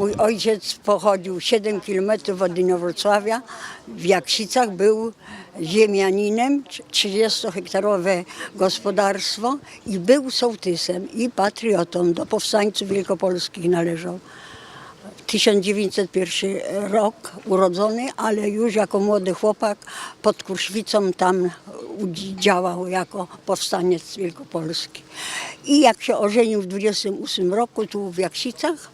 Mój ojciec pochodził 7 kilometrów od Inowrocławia. W Jaksicach był ziemianinem, 30-hektarowe gospodarstwo i był sołtysem i patriotą. Do powstańców wielkopolskich należał. 1901 rok urodzony, ale już jako młody chłopak pod Kruszwicą tam działał jako powstaniec wielkopolski. I jak się ożenił w 28 roku tu w Jaksicach,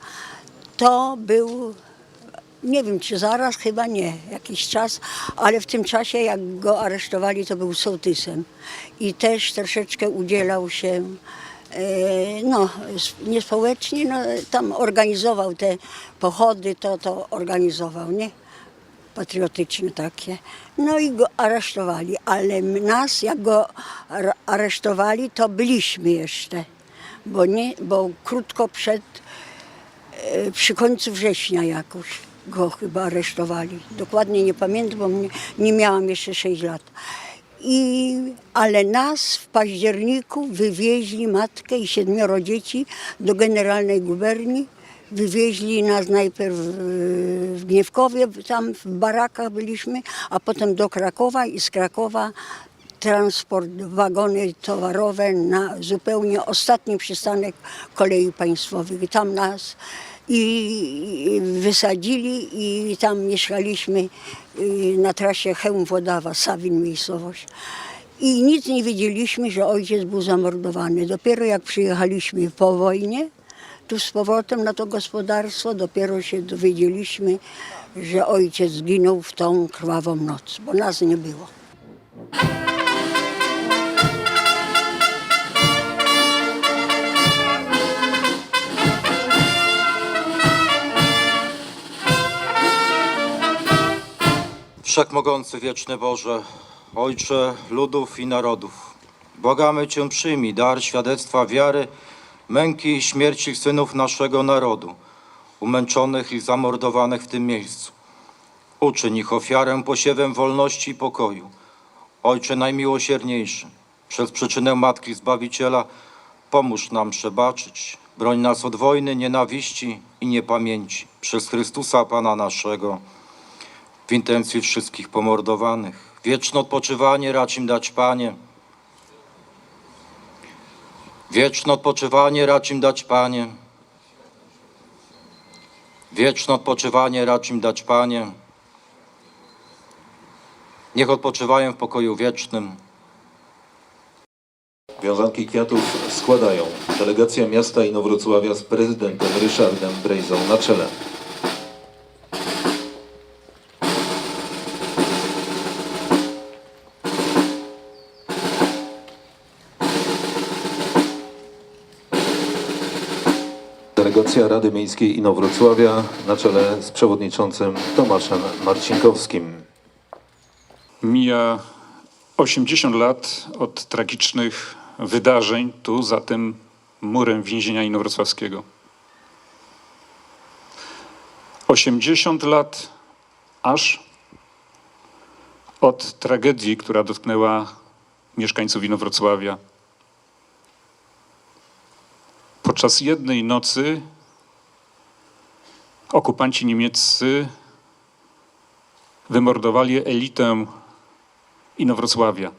to był, nie wiem czy zaraz, chyba nie, jakiś czas, ale w tym czasie jak go aresztowali, to był sołtysem. I też troszeczkę udzielał się e, no, niespołecznie, no, tam organizował te pochody, to, to organizował, nie? Patriotyczne takie. No i go aresztowali, ale nas, jak go ar- aresztowali, to byliśmy jeszcze, bo, nie, bo krótko przed, przy końcu września jakoś go chyba aresztowali. Dokładnie nie pamiętam, bo mnie, nie miałam jeszcze 6 lat. I, ale nas w październiku wywieźli matkę i siedmioro dzieci do generalnej guberni. Wywieźli nas najpierw e, w Gniewkowie, tam w barakach byliśmy, a potem do Krakowa i z Krakowa transport, wagony towarowe na zupełnie ostatni przystanek kolei państwowych. Tam nas i wysadzili i tam mieszkaliśmy y, na trasie Chełm-Wodawa, Sawin miejscowość. I nic nie wiedzieliśmy, że ojciec był zamordowany. Dopiero jak przyjechaliśmy po wojnie, tu z powrotem na to gospodarstwo, dopiero się dowiedzieliśmy, że ojciec zginął w tą krwawą noc, bo nas nie było. Wszechmogący wieczny Boże, Ojcze ludów i narodów, błagamy Cię przyjmij dar świadectwa wiary, męki i śmierci synów naszego narodu, umęczonych i zamordowanych w tym miejscu. Uczyń ich ofiarę posiewem wolności i pokoju. Ojcze najmiłosierniejszy, przez przyczynę Matki Zbawiciela pomóż nam przebaczyć. Broń nas od wojny, nienawiści i niepamięci. Przez Chrystusa Pana naszego w intencji wszystkich pomordowanych. Wieczne odpoczywanie racz im dać, Panie. Wieczne odpoczywanie racz im dać, Panie. Wieczne odpoczywanie racz im dać, Panie. Niech odpoczywają w pokoju wiecznym. Wiązanki kwiatów składają delegacja miasta Inowrocławia z prezydentem Ryszardem Brejzą na czele. Delegacja Rady Miejskiej Inowrocławia na czele z przewodniczącym Tomaszem Marcinkowskim. Mija 80 lat od tragicznych wydarzeń tu za tym murem więzienia inowrocławskiego. 80 lat aż od tragedii, która dotknęła mieszkańców Inowrocławia. Podczas jednej nocy okupanci niemieccy wymordowali elitę Inowrocławia.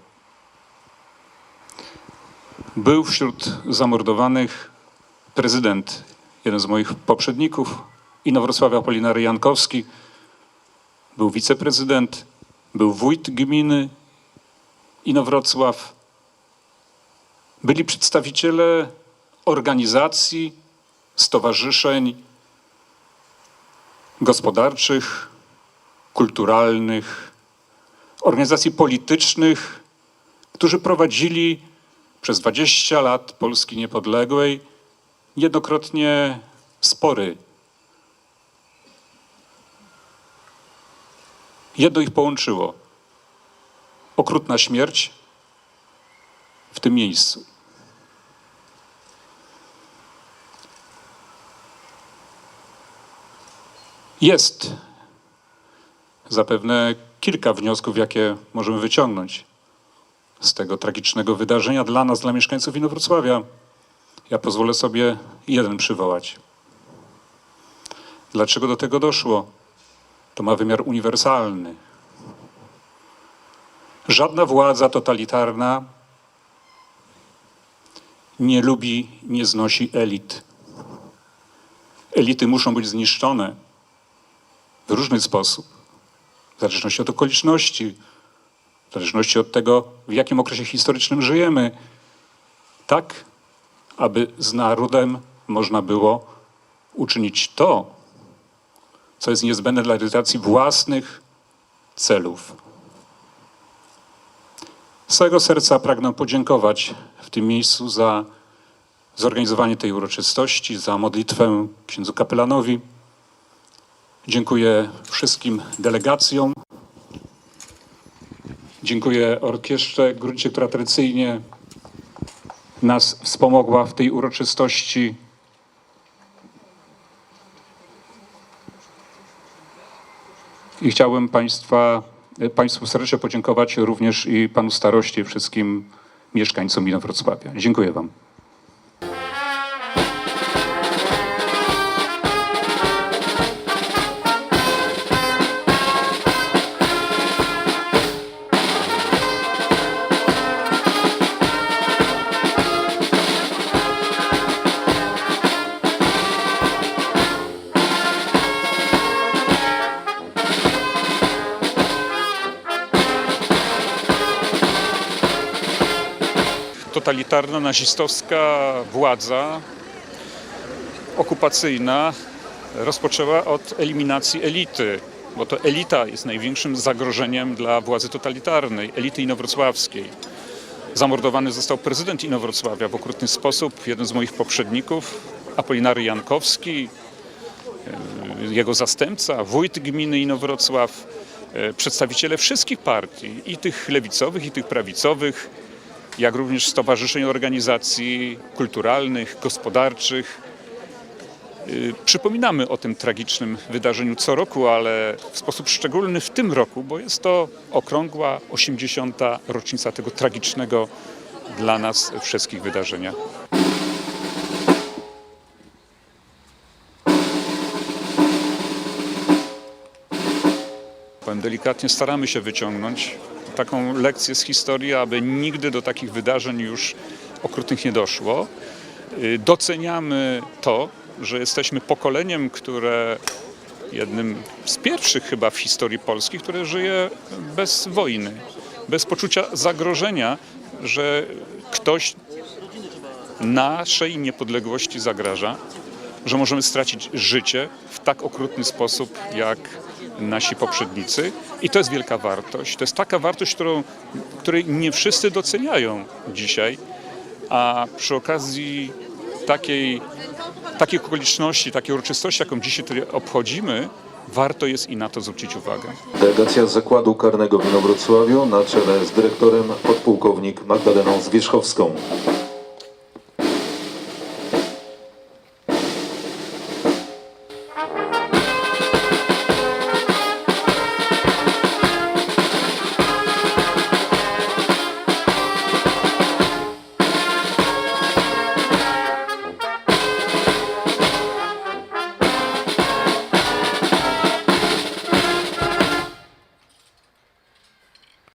Był wśród zamordowanych prezydent, jeden z moich poprzedników, Inowrocławia Polinary Jankowski, był wiceprezydent, był wójt gminy Inowrocław, byli przedstawiciele organizacji, stowarzyszeń gospodarczych, kulturalnych, organizacji politycznych, którzy prowadzili przez 20 lat Polski niepodległej niejednokrotnie spory. Jedno ich połączyło. Okrutna śmierć w tym miejscu. Jest zapewne kilka wniosków, jakie możemy wyciągnąć z tego tragicznego wydarzenia dla nas, dla mieszkańców Inowrocławia. Ja pozwolę sobie jeden przywołać. Dlaczego do tego doszło? To ma wymiar uniwersalny. Żadna władza totalitarna nie lubi, nie znosi elit. Elity muszą być zniszczone w różny sposób, w zależności od okoliczności, w zależności od tego, w jakim okresie historycznym żyjemy, tak, aby z narodem można było uczynić to, co jest niezbędne dla realizacji własnych celów. Z całego serca pragnę podziękować w tym miejscu za zorganizowanie tej uroczystości, za modlitwę księdzu kapelanowi. Dziękuję wszystkim delegacjom. Dziękuję orkiestrze Gruncie, która tradycyjnie nas wspomogła w tej uroczystości. I chciałbym Państwa, Państwu serdecznie podziękować również i Panu Staroście, i wszystkim mieszkańcom Inowrocławia. Dziękuję Wam. Totalitarna, nazistowska władza okupacyjna rozpoczęła od eliminacji elity, bo to elita jest największym zagrożeniem dla władzy totalitarnej, elity inowrocławskiej. Zamordowany został prezydent Inowrocławia w okrutny sposób, jeden z moich poprzedników, Apolinary Jankowski, e, jego zastępca, wójt gminy Inowrocław, e, przedstawiciele wszystkich partii, i tych lewicowych, i tych prawicowych, jak również stowarzyszeń, organizacji kulturalnych, gospodarczych. Y, Przypominamy o tym tragicznym wydarzeniu co roku, ale w sposób szczególny w tym roku, bo jest to okrągła 80. rocznica tego tragicznego dla nas wszystkich wydarzenia. Powiem delikatnie, staramy się wyciągnąć taką lekcję z historii, aby nigdy do takich wydarzeń już okrutnych nie doszło. Y, Doceniamy to, że jesteśmy pokoleniem, które jednym z pierwszych chyba w historii Polski, które żyje bez wojny, bez poczucia zagrożenia, że ktoś naszej niepodległości zagraża, że możemy stracić życie w tak okrutny sposób jak nasi poprzednicy. I to jest wielka wartość. To jest taka wartość, którą, której nie wszyscy doceniają dzisiaj, a przy okazji takiej, takich okoliczności, takiej uroczystości, jaką dzisiaj obchodzimy, warto jest i na to zwrócić uwagę. Delegacja Zakładu Karnego w Inowrocławiu na czele z dyrektorem podpułkownik Magdaleną Zwierzchowską.